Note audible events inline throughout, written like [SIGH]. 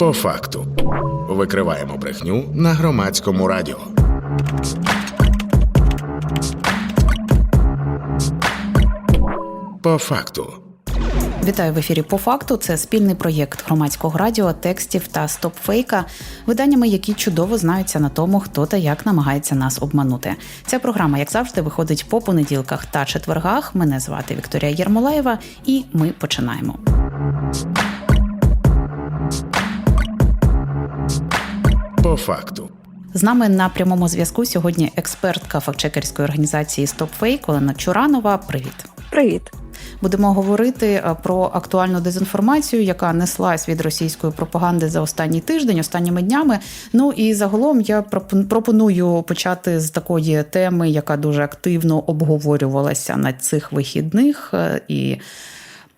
По факту викриваємо брехню на громадському радіо. По факту. Вітаю в ефірі по факту. Це спільний проєкт громадського радіо, текстів та стопфейка, виданнями, які чудово знаються на тому, хто та як намагається нас обманути. Ця програма, як завжди, виходить по понеділках та четвергах. Мене звати Вікторія Єрмолаєва, і ми починаємо. По факту. З нами на прямому зв'язку сьогодні експертка фактчекерської організації StopFake Олена Чуранова. Привіт. Привіт. Будемо говорити е, про актуальну дезінформацію, яка неслась від російської пропаганди за останній тиждень, останніми днями. Ну і загалом я пропоную почати з такої теми, яка дуже активно обговорювалася на цих вихідних. е, І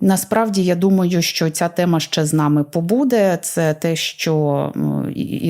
насправді я думаю, що ця тема ще з нами побуде. Це те, що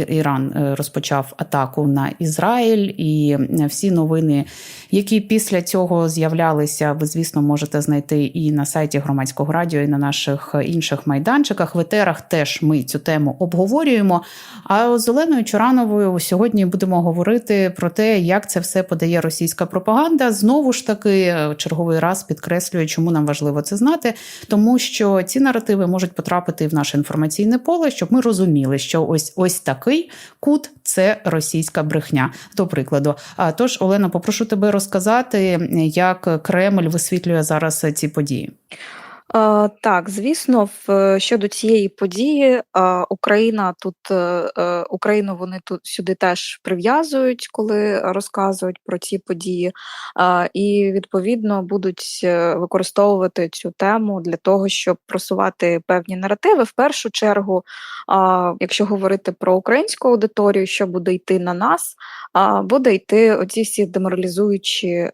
Іран е, розпочав атаку на Ізраїль, і всі новини, які після цього з'являлися, ви, звісно, можете знайти і на сайті громадського радіо, і на наших інших майданчиках. В етерах теж ми цю тему обговорюємо. А з Оленою Чурановою сьогодні будемо говорити про те, як це все подає російська пропаганда. Знову ж таки, е, черговий раз підкреслюю, чому нам важливо це знати, тому що ці наративи можуть потрапити в наше інформаційне поле, щоб ми розуміли, що ось ось такий кут це російська брехня. До прикладу. А тож, Олена, попрошу тебе розказати, як Кремль висвітлює зараз ці події. Е, Так, звісно, в щодо цієї події е, Україна тут е, е, Україну вони тут сюди теж прив'язують, коли розказують про ці події, е, і відповідно будуть е, використовувати цю тему для того, щоб просувати певні наративи. В першу чергу, якщо говорити про українську аудиторію, що буде йти на нас, буде йти оці всі деморалізуючі е,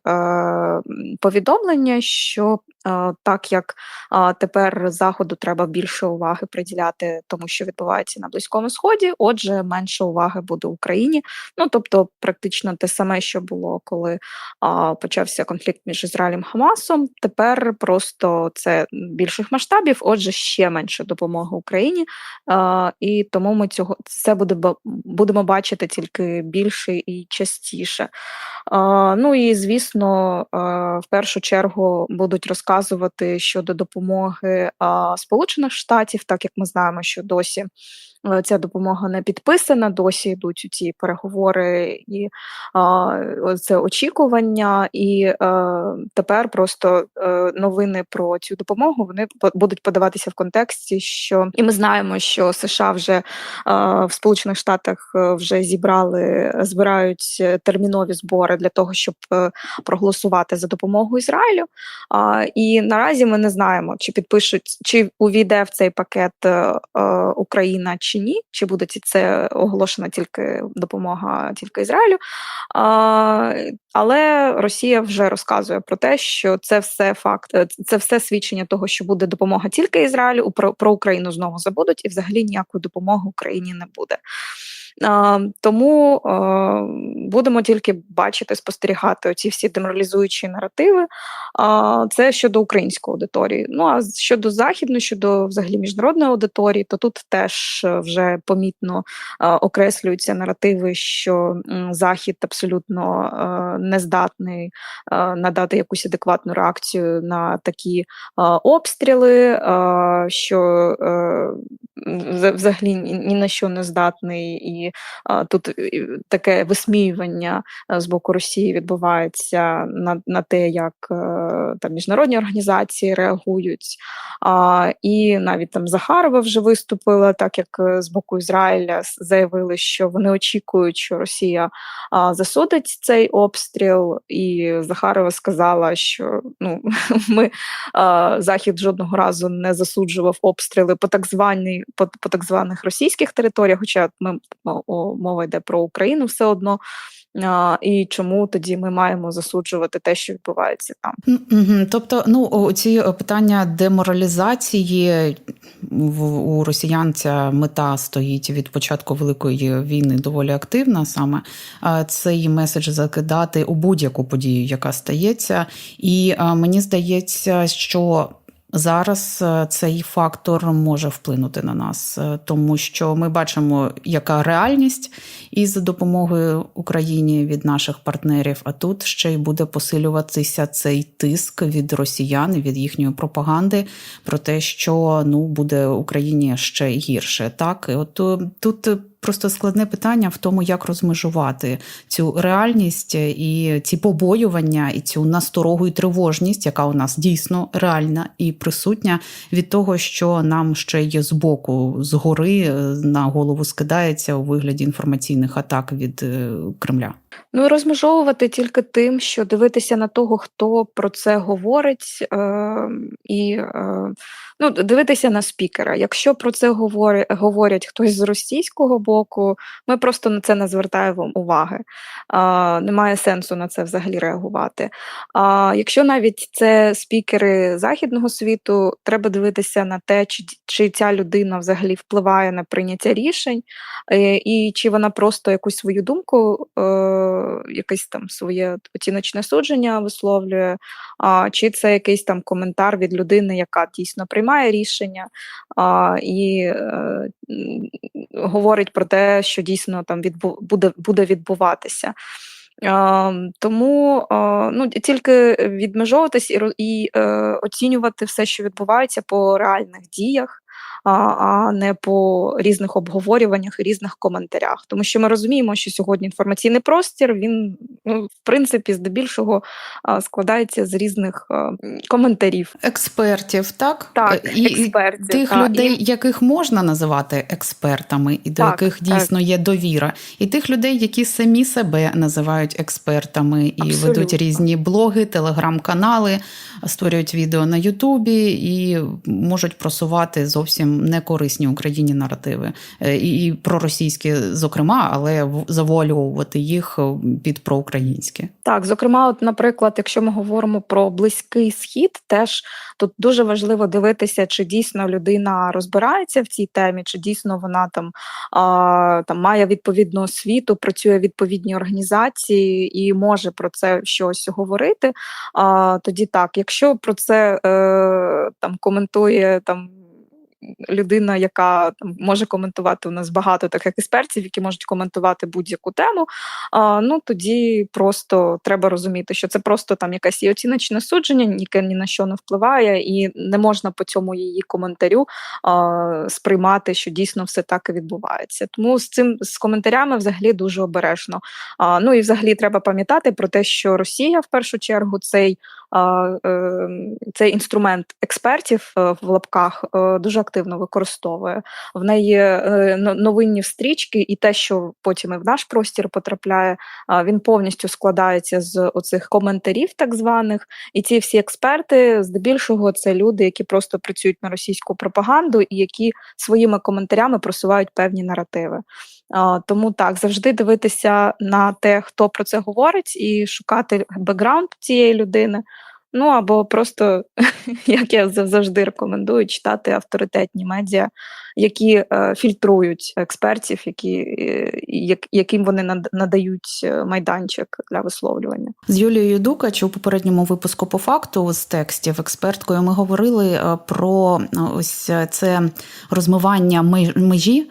повідомлення, що е, так як а тепер заходу треба більше уваги приділяти тому, що відбувається на близькому сході. Отже, менше уваги буде Україні. Ну тобто, практично те саме, що було, коли а, почався конфлікт між Ізраїлем і Хамасом. Тепер просто це більших масштабів. Отже, ще менше допомоги Україні. А, і тому ми цього це буде будемо бачити тільки більше і частіше. Ну і звісно, в першу чергу будуть розказувати щодо допомоги Сполучених Штатів, так як ми знаємо, що досі е, ця допомога не підписана, досі йдуть ці переговори і це очікування. І е, тепер просто е, новини про цю допомогу вони будуть подаватися в контексті, що і ми знаємо, що США вже в Сполучених Штатах вже зібрали, збирають термінові збори для того, щоб е, проголосувати за допомогу Ізраїлю. І наразі ми не знаємо, чи підпишуть, чи увійде в цей пакет е, е, Україна чи ні, чи буде це оголошена тільки допомога тільки Ізраїлю. Але Росія вже розказує про те, що це все факт, це все свідчення того, що буде допомога тільки Ізраїлю. про Україну знову забудуть, і взагалі ніякої допомоги Україні не буде. Тому будемо тільки бачити, спостерігати оці всі деморалізуючі наративи. Це щодо української аудиторії. Ну а щодо західної, щодо взагалі міжнародної аудиторії, то тут теж е, вже помітно е, окреслюються наративи, що захід абсолютно е, не здатний надати якусь адекватну реакцію на такі обстріли, що взагалі ні, на що не здатний, і е, тут таке висміювання е, з боку Росії відбувається на, на те, як е, там міжнародні організації реагують. А, і навіть там Захарова вже виступила, так як е, з боку Ізраїля заявили, що вони очікують, що Росія а, засудить цей обстріл. І Захарова сказала, що ну [LAUGHS] ми а, Захід жодного разу не засуджував обстріли по так званій по, по так званих російських територіях, хоча ми мова йде про Україну все одно. А, і чому тоді ми маємо засуджувати те, що відбувається там? Тобто, ну ці питання деморалізації у росіян ця мета стоїть від початку великої війни доволі активна. Саме цей меседж закидати у будь-яку подію, яка стається. І мені здається, що Зараз е, цей фактор може вплинути на нас, е, тому що ми бачимо, яка реальність із допомогою Україні від наших партнерів. А тут ще й буде посилюватися цей тиск від росіян, від їхньої пропаганди про те, що ну буде Україні ще гірше. Так, і от е, тут просто складне питання в тому, як розмежувати цю реальність і ці побоювання, і цю насторогу і тривожність, яка у нас дійсно реальна і присутня від того, що нам ще є збоку згори е, на голову скидається у вигляді інформаційних атак від е, Кремля. Ну розмежовувати тільки тим, що дивитися на того, хто про це говорить, е, і е, ну, дивитися на спікера. Якщо про це говорять, говорять хтось з російського боку, ми просто на це не звертаємо уваги. Е, немає сенсу на це взагалі реагувати. А якщо навіть це спікери західного світу, треба дивитися на те, чи, чи ця людина взагалі впливає на прийняття рішень, е, і чи вона просто якусь свою думку. Е, якесь там своє оціночне судження висловлює, а, чи це якийсь там коментар від людини, яка дійсно приймає рішення а, і е, говорить про те, що дійсно там відбу, буде, буде відбуватися. А, тому а, ну, тільки відмежовуватись і, і е, оцінювати все, що відбувається по реальних діях, а, не по різних обговорюваннях і різних коментарях. Тому що ми розуміємо, що сьогодні інформаційний простір він ну, в принципі здебільшого складається з різних коментарів. Експертів, так? Так, Е, і, експертів, тих та, людей, і- яких можна називати експертами, і до Так, яких так. дійсно є довіра, і тих людей, які самі себе називають експертами і ведуть різні блоги, телеграм-канали, створюють відео на Ютубі і можуть просувати зовсім некорисні Україні наративи, Е, і, проросійські, зокрема, але завуальовувати їх е, під проукраїнське. Так, зокрема, от, наприклад, якщо ми говоримо про близький схід, теж тут дуже важливо дивитися, чи дійсно людина розбирається в цій темі, чи дійсно вона там, а, там має відповідну освіту, працює в відповідній організації і може про це щось говорити. А, тоді так, якщо про це е, там коментує там. Людина, яка там може коментувати у нас багато таких експертів, які можуть коментувати будь-яку тему. А, ну тоді просто треба розуміти, що це просто там якесь її оціночне судження, яке ні на що не впливає, і не можна по цьому її коментарю а, сприймати, що дійсно все так і відбувається. Тому з цим з коментарями взагалі дуже обережно. А, ну і взагалі треба пам'ятати про те, що Росія в першу чергу цей. е, Цей інструмент експертів е, в лапках е, дуже активно використовує. В неї е, новинні стрічки, і те, що потім і в наш простір потрапляє, він повністю складається з оцих коментарів, так званих. І ці всі експерти, здебільшого, це люди, які просто працюють на російську пропаганду і які своїми коментарями просувають певні наративи. Тому так завжди дивитися на те, хто про це говорить, і шукати бекграунд цієї людини. Ну або просто, [LAUGHS] як я завжди рекомендую, читати авторитетні медіа, які е, фільтрують експертів, які, е, як, яким вони надають е, майданчик для висловлювання. З Юлією Дукач у попередньому випуску по факту з текстів експерткою ми говорили про е, ось це розмивання межі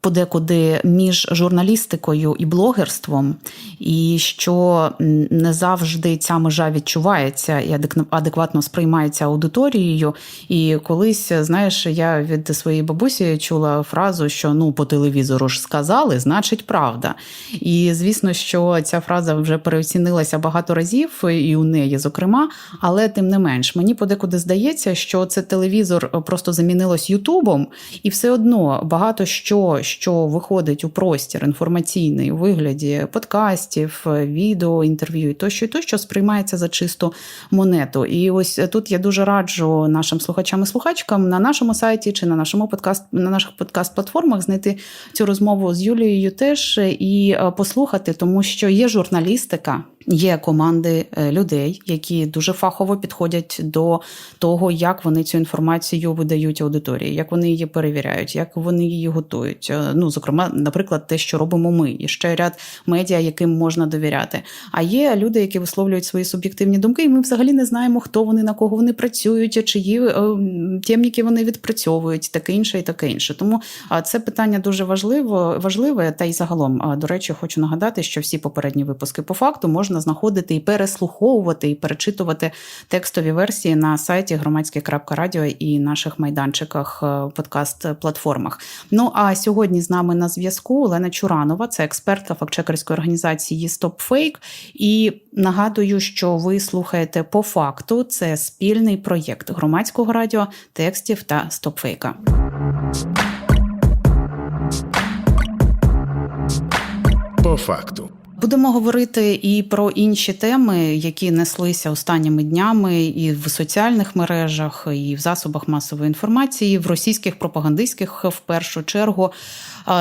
подекуди між журналістикою і блогерством, і що не завжди ця межа відчувається адек- адекватно сприймається аудиторією. І колись, знаєш, я від своєї бабусі чула фразу, що ну по телевізору ж сказали, значить правда. І звісно, що ця фраза вже переоцінилася багато разів, і у неї, зокрема, але тим не менш, мені подекуди здається, що це телевізор просто замінилось Ютубом, і все одно багато що, що виходить у простір інформаційний у вигляді подкастів, відео, інтерв'ю і тощо, і тощо сприймається за чисту монету. І ось тут я дуже раджу нашим слухачам і слухачкам на нашому сайті чи на нашому подкаст на наших подкаст-платформах знайти цю розмову з Юлією теж і е, послухати, тому що є журналістика. Є команди е, людей, які дуже фахово підходять до того, як вони цю інформацію видають аудиторії, як вони її перевіряють, як вони її готують. Е, Ну, зокрема, наприклад, те, що робимо ми, і ще ряд медіа, яким можна довіряти. А є люди, які висловлюють свої суб'єктивні думки, і ми взагалі не знаємо, хто вони, на кого вони працюють, чиї е, темніки вони відпрацьовують, таке інше і таке інше. Тому це питання дуже важливо, важливе. Та й загалом, до речі, хочу нагадати, що всі попередні випуски по факту можна знаходити і переслуховувати, і перечитувати текстові версії на сайті громадське.радіо і наших майданчиках е, подкаст-платформах. Ну а сьогодні з нами на зв'язку Олена Чуранова, це експертка фактчекерської організації StopFake. І нагадую, що ви слухаєте по факту. Це спільний проєкт громадського радіо, текстів та стопфейка. По факту. Будемо говорити і про інші теми, які неслися останніми днями, і в соціальних мережах, і в засобах масової інформації, в російських пропагандистських в першу чергу.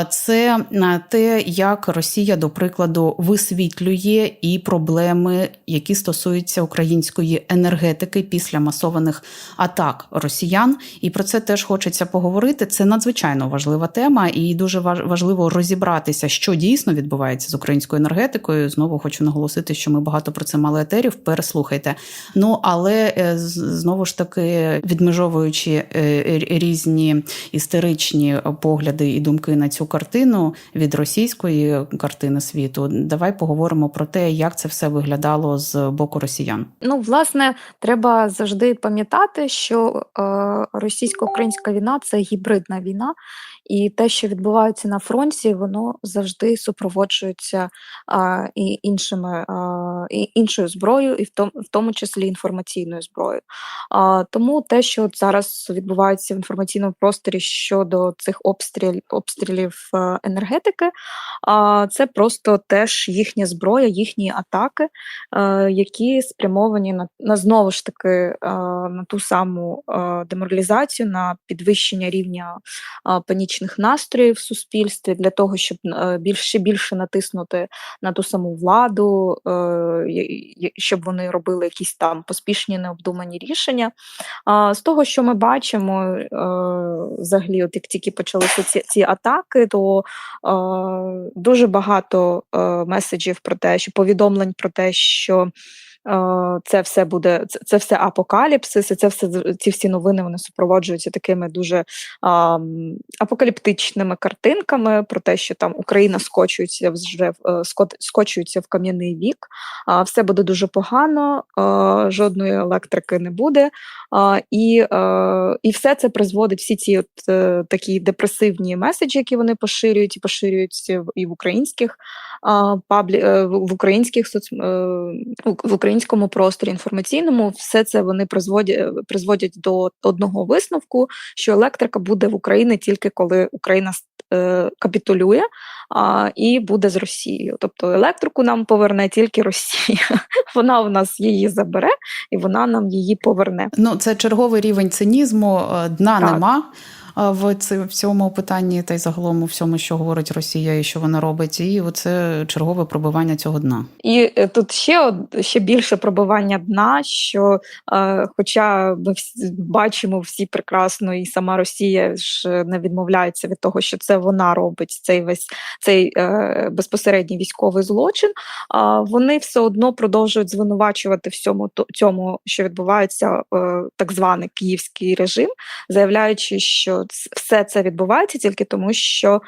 Це те, як Росія, до прикладу, висвітлює і проблеми, які стосуються української енергетики після масованих атак росіян. І про це теж хочеться поговорити. Це надзвичайно важлива тема, і дуже важ- важливо розібратися, що дійсно відбувається з українською енергетикою. Знову хочу наголосити, що ми багато про це мали етерів. Переслухайте. Ну але е, знову ж таки, відмежовуючи е, різні істеричні погляди і думки на цю картину від російської картини світу, давай поговоримо про те, як це все виглядало з боку росіян. Ну, власне, треба завжди пам'ятати, що е, російсько-українська війна це гібридна війна, і те, що відбувається на фронті, воно завжди супроводжується е, і іншими е, і іншою зброєю, і в тому, в тому числі інформаційною зброєю. А, тому те, що от зараз відбувається в інформаційному просторі щодо цих обстріл, обстрілів е, енергетики, а, це просто теж їхня зброя, їхні атаки, е, які спрямовані на, на знову ж таки е, на ту саму е, деморалізацію, на підвищення рівня е, панічних настроїв в суспільстві для того, щоб е, більше більше натиснути на ту саму владу, е, щоб вони робили якісь там поспішні необдумані рішення. З того, що ми бачимо, е, взагалі, от як тільки почалися ці, ці атаки, то дуже багато меседжів про те, що повідомлень про те, що це все буде, це, все апокаліпсис, і це все ці всі новини вони супроводжуються такими дуже апокаліптичними картинками про те, що там Україна скочується вже е, скочується в кам'яний вік. Все буде дуже погано, жодної електрики не буде. І, е, і все це призводить, всі ці от, е, такі депресивні меседжі, які вони поширюють, і поширюються і в українських паблі, е, в українських соц, е, в українському просторі інформаційному, все це вони призводять, призводять до одного висновку, що електрика буде в Україні тільки коли Україна е, капітулює а, і буде з Росією. Тобто електрику нам поверне тільки Росія. [LAUGHS] Вона в нас її забере і вона нам її поверне. Ну, це черговий рівень цинізму, е, дна Так. нема. Е, В цьому питанні та й загалом у всьому, що говорить Росія і що вона робить, і це чергове пробивання цього дна. І е, тут ще ще більше пробивання дна, що е, хоча ми всі бачимо всі прекрасно, і сама Росія ж не відмовляється від того, що це вона робить цей весь цей е, безпосередній військовий злочин. А вони все одно продовжують звинувачувати всьому цьому, що відбувається, е, так званий київський режим, заявляючи, що все це відбувається тільки тому, що е,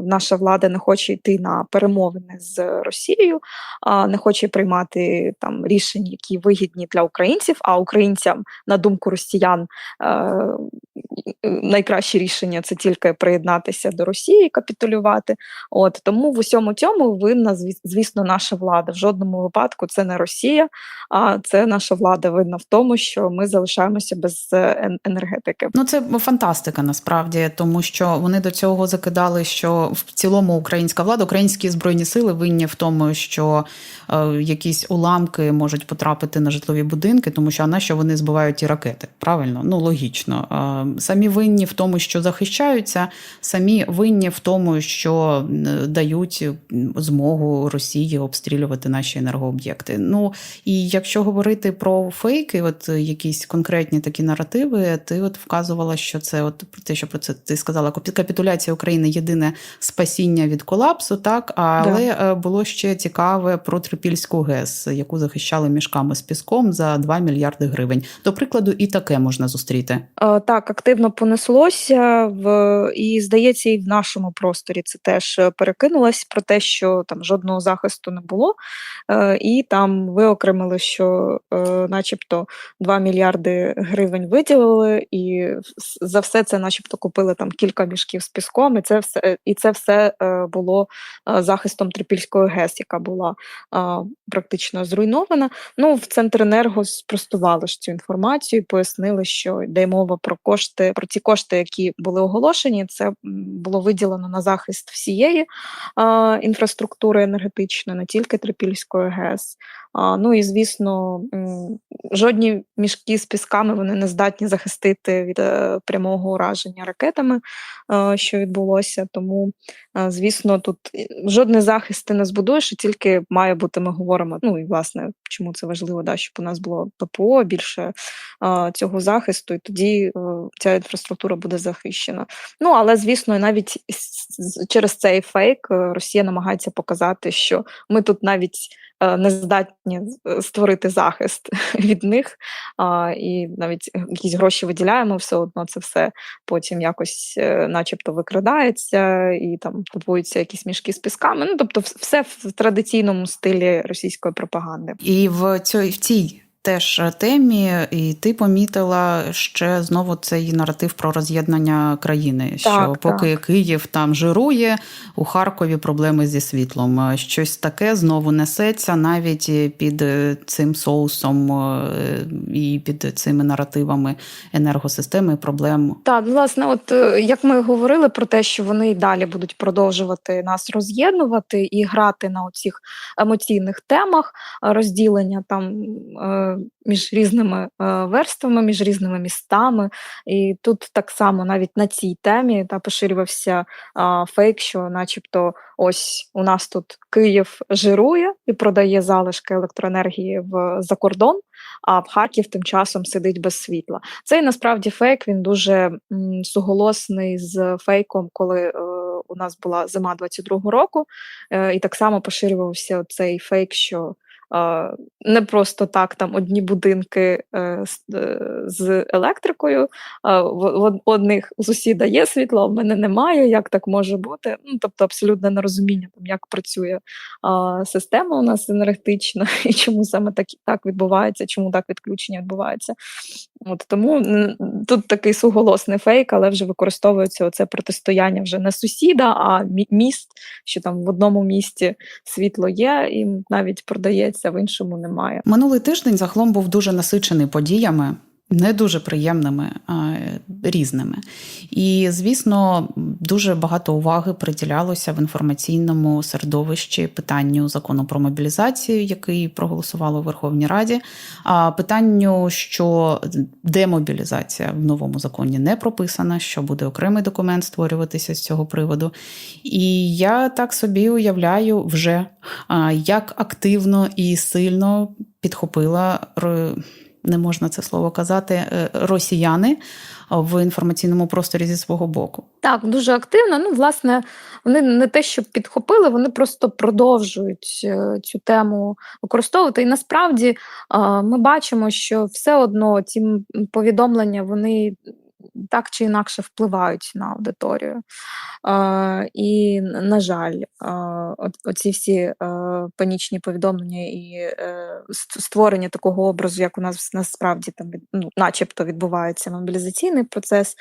наша влада не хоче йти на перемовини з Росією, а, не хоче приймати там рішення, які вигідні для українців. А українцям, на думку росіян, е, найкраще рішення це тільки приєднатися до Росії, капітулювати. От тому в усьому цьому винна, звіс- звісно, наша влада. В жодному випадку це не Росія, а це наша влада винна в тому, що ми залишаємося без е, енергетики. Ну, це фантастика. Фантастика насправді, тому що вони до цього закидали, що в цілому українська влада, українські збройні сили винні в тому, що е, якісь уламки можуть потрапити на житлові будинки, тому що а на що вони збивають ті ракети? Правильно, ну логічно. Е, самі винні в тому, що захищаються, самі винні в тому, що дають змогу Росії обстрілювати наші енергооб'єкти. Ну і якщо говорити про фейки, от якісь конкретні такі наративи, ти от вказувала, що це от про те, що про це ти сказала, капітуляція України єдине спасіння від колапсу, так але е, було ще цікаве про Трипільську ГЕС, яку захищали мішками з піском за 2 мільярди гривень. До прикладу, і таке можна зустріти. Е, Так, активно понеслося в і здається, і в нашому просторі це теж е, перекинулось про те, що там жодного захисту не було, і там виокремили, що, начебто, 2 мільярди гривень виділили, і за все це, начебто, купили там кілька мішків з піском, і це все, і це все е, було е, захистом Трипільської ГЕС, яка була практично зруйнована. Ну, в Центренерго спростували ж цю інформацію, пояснили, що йде мова про кошти, про ті кошти, які були оголошені. Це було виділено на захист всієї інфраструктури енергетичної, не тільки Трипільської ГЕС. Ну і звісно, жодні мішки з пісками вони не здатні захистити від е, прямого ураження ракетами, е, що відбулося. Тому, е, звісно, тут і жодний захист ти не збудуєш, тільки має бути, ми говоримо. Ну і власне, чому це важливо, да, щоб у нас було ППО більше цього захисту, і тоді е, ця інфраструктура буде захищена. Ну але звісно, навіть через цей фейк е, Росія намагається показати, що ми тут навіть е, не здатні створити захист [LAUGHS] від них, і навіть якісь гроші виділяємо, все одно це все потім якось, е, начебто, викрадається, і там купуються якісь мішки з пісками. Ну тобто, все в традиційному стилі російської пропаганди. І в цій в цій теж темі, і ти помітила ще знову цей наратив про роз'єднання країни. що Так, поки Київ там жирує, у Харкові проблеми зі світлом. Щось таке знову несеться навіть під е, цим соусом е, і під цими наративами енергосистеми проблем. Так, власне, от е, як ми говорили про те, що вони й далі будуть продовжувати нас роз'єднувати і грати на оцих емоційних темах е, розділення там е, між різними е, верствами, між різними містами. І тут так само навіть на цій темі та поширювався фейк, що, начебто, ось у нас тут Київ жирує і продає залишки електроенергії в за кордон, а в Харків тим часом сидить без світла. Цей насправді фейк він дуже суголосний з фейком, коли е, у нас була зима 22-го року, е, і так само поширювався цей фейк, що не просто так там одні будинки е, з, е, електрикою, в, одних у сусіда є світло, в мене немає. Як так може бути? Ну тобто абсолютне нерозуміння, там як працює система у нас енергетична, [LAUGHS] і чому саме так, так відбувається, чому так відключення відбувається. От тому тут такий суголосний фейк, але вже використовується оце протистояння вже не сусіда, а мі- міст, що там в одному місті світло є, і навіть продається, в іншому немає. Минулий тиждень загалом був дуже насичений подіями. Не дуже приємними, різними. І, звісно, дуже багато уваги приділялося в інформаційному середовищі питанню закону про мобілізацію, який проголосували у Верховній Раді. А питанню, що демобілізація в новому законі не прописана, що буде окремий документ створюватися з цього приводу. І я так собі уявляю вже, як активно і сильно підхопила не можна це слово казати, е, росіяни в інформаційному просторі зі свого боку. Так, дуже активно. Ну, власне, вони не те, що підхопили, вони просто продовжують е, цю тему використовувати. І насправді ми бачимо, що все одно ці повідомлення вони так чи інакше впливають на аудиторію. Е, І, на жаль, е, оці всі е, панічні повідомлення і е, створення такого образу, як у нас насправді там ну, начебто відбувається мобілізаційний процес.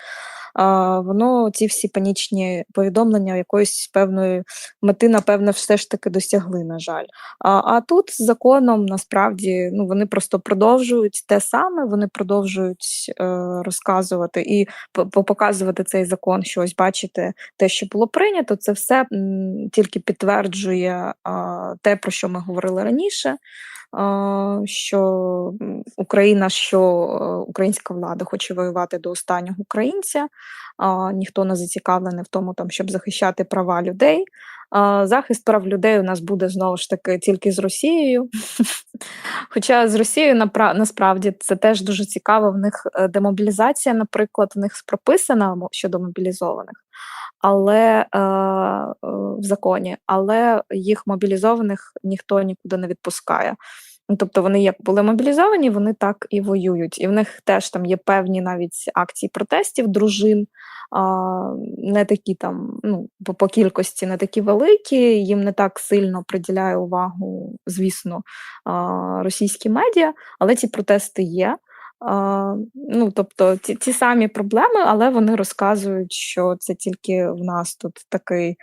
Воно ці всі панічні повідомлення якоїсь певної мети, напевно, все ж таки досягли, на жаль. А, а тут з законом насправді ну, вони просто продовжують те саме, вони продовжують е, розказувати і показувати цей закон, що ось бачите, те, що було прийнято, це все м, тільки підтверджує а, те, про що ми говорили раніше. Що Україна, що е, українська влада хоче воювати до останнього українця, ніхто не зацікавлений в тому, там, щоб захищати права людей. Захист прав людей у нас буде знову ж таки тільки з Росією. [LAUGHS] Хоча з Росією насправді це теж дуже цікаво. В них е, демобілізація, наприклад, в них прописана щодо мобілізованих, але е, е, в законі, але їх мобілізованих ніхто нікуди не відпускає. Ну, Тобто вони як були мобілізовані, вони так і воюють. І в них теж там є певні навіть акції протестів дружин, а, не такі там, ну, по, кількості не такі великі, їм не так сильно приділяє увагу, звісно, а, російські медіа, але ці протести є. А, ну, тобто ті, ті самі проблеми, але вони розказують, що це тільки в нас тут такий,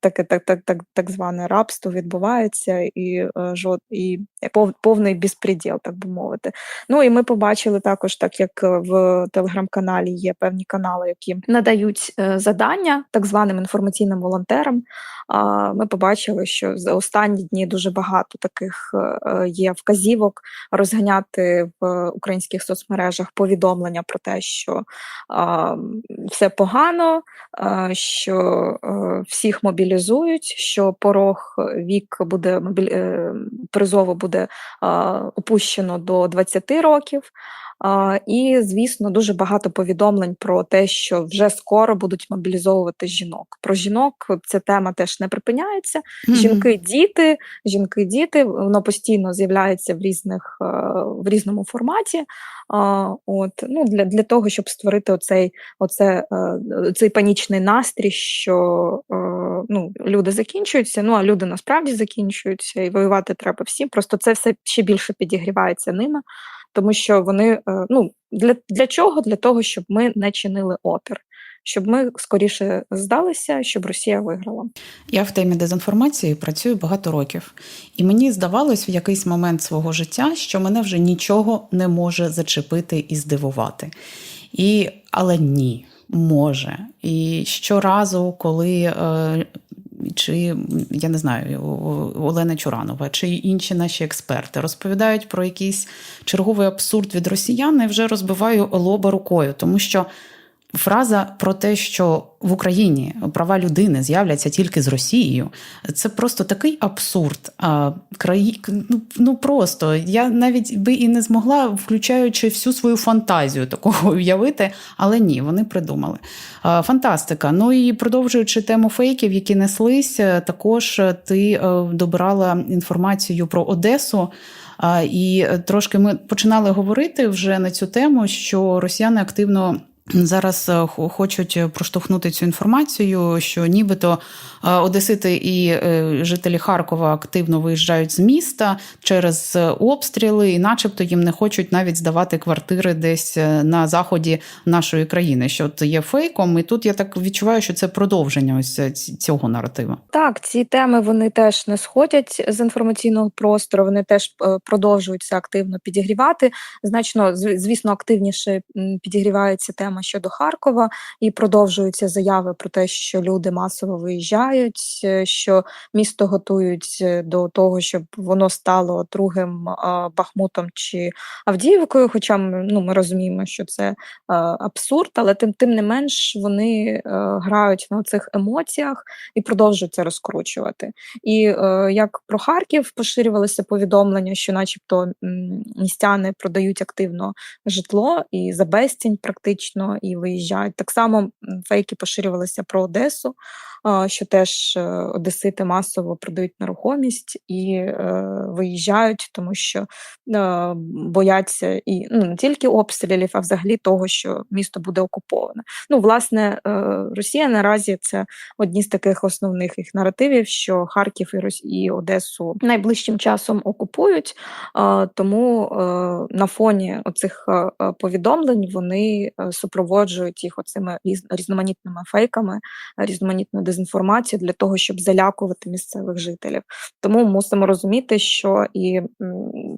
таке так, так, так, так зване рабство відбувається, і, е, жод, і повний безпреділ, так би мовити. Ну і ми побачили також, так як е, в телеграм-каналі є певні канали, які надають е, завдання так званим інформаційним волонтерам. Ми побачили, що за останні дні дуже багато таких є вказівок розганяти в українських соцмережах повідомлення про те, що все погано, що всіх мобілізують, що порог вік буде е, призову буде опущено до 20 років. І, звісно, дуже багато повідомлень про те, що вже скоро будуть мобілізовувати жінок. Про жінок ця тема теж не припиняється. Жінки, діти, жінки, діти, воно постійно з'являється в різних е, в різному форматі. От ну для, для того, щоб створити оцей, оце, е, цей панічний настрій, що е, ну, люди закінчуються. Ну а люди насправді закінчуються, і воювати треба всім. Просто це все ще більше підігрівається ними, тому що вони е, ну для, для чого? Для того, щоб ми не чинили опір. Щоб ми скоріше здалися, щоб Росія виграла. Я в темі дезінформації працюю багато років, і мені здавалось в якийсь момент свого життя, що мене вже нічого не може зачепити і здивувати. І, Але ні, може. І щоразу, коли. Е, чи я не знаю, Олена Чуранова, чи інші наші експерти розповідають про якийсь черговий абсурд від росіян, і вже розбиваю лоба рукою, тому що Фраза про те, що в Україні права людини з'являться тільки з Росією, це просто такий абсурд. А, краї... ну, ну просто я навіть би і не змогла, включаючи всю свою фантазію такого [LAUGHS] уявити, але ні, вони придумали. Фантастика. Ну і продовжуючи тему фейків, які неслись, також ти добирала інформацію про Одесу. І трошки ми починали говорити вже на цю тему, що росіяни активно. Зараз хочуть проштовхнути цю інформацію, що нібито Одесити і жителі Харкова активно виїжджають з міста через обстріли, і, начебто, їм не хочуть навіть здавати квартири десь на заході нашої країни. Що це є фейком, і тут я так відчуваю, що це продовження ось цього наратива. Так, ці теми вони теж не сходять з інформаційного простору. Вони теж продовжуються активно підігрівати. Значно звісно, активніше підігрівається тема щодо Харкова, і продовжуються заяви про те, що люди масово виїжджають, е, що місто готують до того, щоб воно стало другим Бахмутом чи Авдіївкою. Хоча ну, ми розуміємо, що це абсурд, але тим тим не менш вони е, грають на цих емоціях і продовжують це розкручувати. І е, як про Харків поширювалися повідомлення, що, начебто, містяни продають активно житло і за безцінь практично і виїжджають. Так само фейки поширювалися про Одесу. Що теж е, одесити масово продають нерухомість і е, виїжджають, тому що е, бояться і ну, не тільки обстрілів, а взагалі того, що місто буде окуповане. Ну, власне, Росія наразі це одні з таких основних їх наративів, що Харків і Рос- і Одесу найближчим часом окупують. Тому на фоні оцих повідомлень вони супроводжують їх оцими різ- різноманітними фейками, різноманітною дезінформацією для того, щоб залякувати місцевих жителів. Тому мусимо розуміти, що і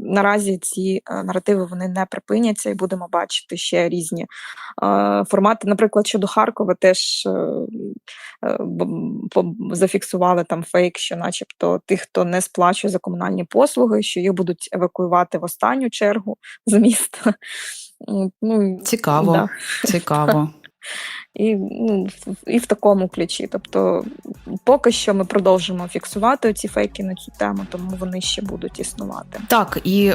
наразі ці е, наративи вони не припиняться, і будемо бачити ще різні е, формати. Наприклад, щодо Харкова, теж е, зафіксували там фейк, що, начебто, тих, хто не сплачує за комунальні послуги, що їх будуть евакуювати в останню чергу з міста. Ну, Цікаво, да. цікаво. І, ну, і в такому ключі. Тобто, поки що ми продовжимо фіксувати ці фейки на цю тему, тому вони ще будуть існувати. Так, і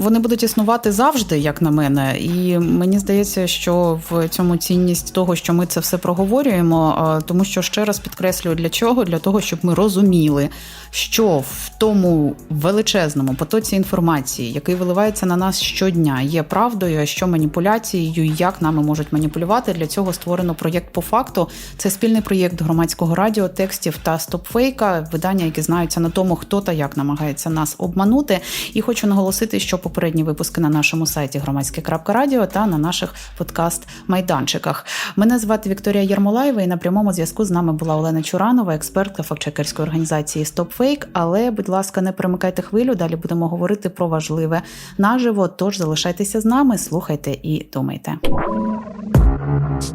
вони будуть існувати завжди, як на мене. І мені здається, що в цьому цінність того, що ми це все проговорюємо, тому що ще раз підкреслюю для чого? Для того, щоб ми розуміли, що в тому величезному потоці інформації, який виливається на нас щодня, є правдою, а що маніпуляцією, як нами можуть маніпулювати. Для цього створено проєкт по факту. Це спільний проєкт громадського радіо, текстів та стопфейка, видання, які знаються на тому, хто та як намагається нас обманути. І хочу наголосити, що попередні випуски на нашому сайті громадське.радіо та на наших подкаст-майданчиках. Мене звати Вікторія Єрмолаєва, і на прямому зв'язку з нами була Олена Чуранова, експертка фактчекерської організації StopFake. Але, будь ласка, не перемикайте хвилю. Далі будемо говорити про важливе наживо. Тож залишайтеся з нами, слухайте і думайте.